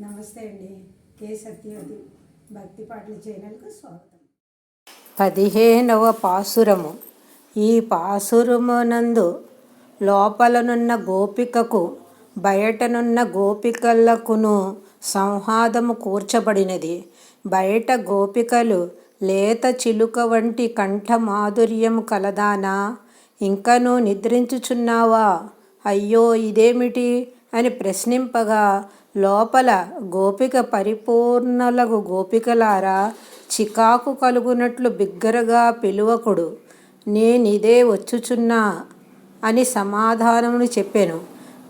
నమస్తే అండి. కే సత్యవతి భక్తి పాటల ఛానల్కు స్వాగతం. పదిహేనవ పాసురము. ఈ పాసురమునందు లోపలనున్న గోపికకు బయటనున్న గోపికలకును సంహాదము కూర్చబడినది. బయట గోపికలు లేత చిలుక వంటి కంఠ మాధుర్యము కలదానా? ఇంకనూ నిద్రించుచున్నావా? అయ్యో ఇదేమిటి? అని ప్రశ్నింపగా లోపల గోపిక పరిపూర్ణలకు గోపికలారా చికాకు కలుగునట్లు బిగ్గరగా పిలువకుడు నేనిదే వచ్చుచున్నా అని సమాధానమును చెప్పాను.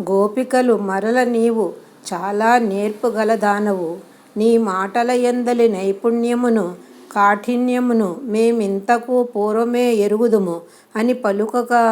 గోపికలు మరల నీవు చాలా నేర్పుగలదానవు నీ మాటల ఎందలి నైపుణ్యమును కాఠిన్యమును మేమింతకు పూర్వమే ఎరుగుదుము అని పలుకగా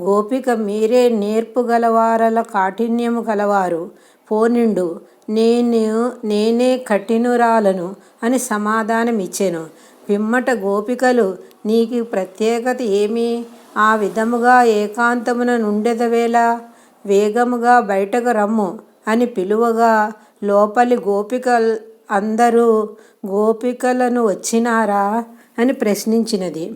గోపిక మీరే నేర్పుగలవారల కాఠిన్యము గలవారు. పోనిండు నేను నేనే కఠినురాలను అని సమాధానమిచ్చెను. పిమ్మట గోపికలు నీకు ప్రత్యేకత ఏమి? ఆ విధముగా ఏకాంతమున నుండెదవేళ వేగముగా బయటకు రమ్ము అని పిలువగా లోపలి గోపిక అందరూ గోపికలను వచ్చినారా? అని ప్రశ్నించినది.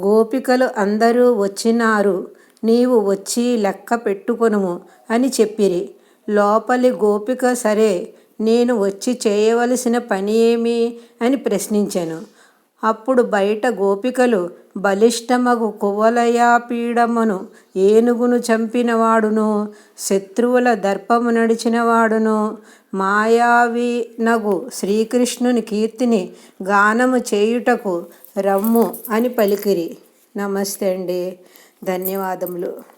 గోపికలు అందరూ వచ్చినారు. నీవు వచ్చి లెక్క పెట్టుకొనుము అని చెప్పిరి. లోపలి గోపిక సరే నేను వచ్చి చేయవలసిన పని ఏమి? అని ప్రశ్నించాను. అప్పుడు బయట గోపికలు బలిష్టమగు కువలయాపీడమును ఏనుగును చంపినవాడును శత్రువుల దర్పము నడిచినవాడును. మాయావి నగు శ్రీకృష్ణుని కీర్తిని గానము చేయుటకు రమ్ము అని పలికిరి. నమస్తే అండి. ధన్యవాదములు.